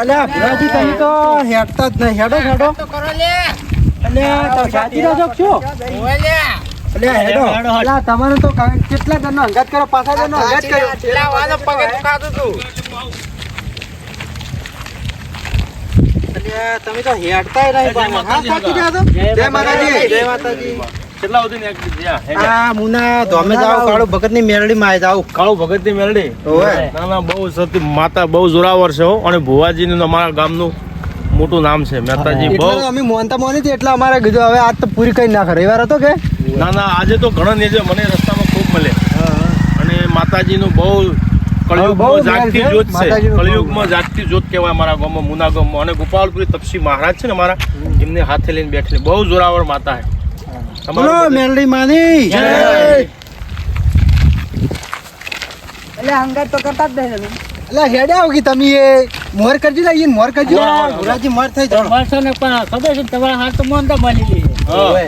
અલ્યા ભીરાજી તમે તો હેડતા જ નહીં. હેડો હેડો. તો કરો લે. અલ્યા તમે જાતી રહ્યો છો? શું ઓય લે. અલ્યા હેડો. અલ્યા તમારે તો કેટલા જણનો અંગાત કરો પાછા જણનો અંગાત કર્યો. પેલા વાળો પગે દુખાતું તું. અલ્યા તમે તો હેડતા નહીં? જય માતાજી જય માતાજી. કેટલા સુધી આ મુના ધોમે જાવ કાળો ભગતની મેરડી માં જાવ કાળુ ભગતની. ના ના બહુ સતી માતા બહુ જોરાવર છે હો. અને ભુવાજી નું અમારા ગામનું મોટું નામ છે મહેતાજી. બહુ અમે મોનતા મોની હતી એટલે અમારે કીધું હવે આજ તો પૂરી કઈ નાખે. રવિવાર હતો કે? ના ના આજે તો ઘણા નેજે મને રસ્તામાં ખૂબ મળે. અને માતાજીનું બહુ બહુ કળિયુગમાં જાગતી જોત છે. કળિયુગમાં જાગતી જોત કહેવાય અમારા ગામમાં મુના ગામમાં. અને ગોપાલપુરી તપસી મહારાજ છે ને મારા એમને હાથે લઈને બેઠેલી બહુ જોરાવર માતા છે બોલો મેરડી માની જય. એટલે હંગાત તો કરતા જ નહીં એટલે હેડે આવ કે તમે એ. મોર કરજી લઈએ મોર કરજી. ગુરાજી મોર થઈ જાવ મળશો ને પણ ખબર છે તમારા હાથ તો મોનતા બની ગઈ.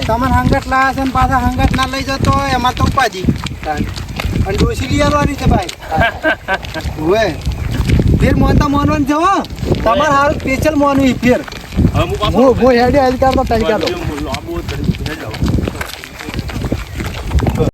તમાર હંગાત લાયા છે ને પાછા હંગાત ના લઈ જતો એમાં તો ઉપાજી અને ડોસી લઈ આવવાની છે ભાઈ. હોય ફેર મોનતા મોનવાનું છે હો તમારે હારું સ્પેશિયલ મોનવી ફેર. હવે હું હેડે કરતો તઈ કરતો હું-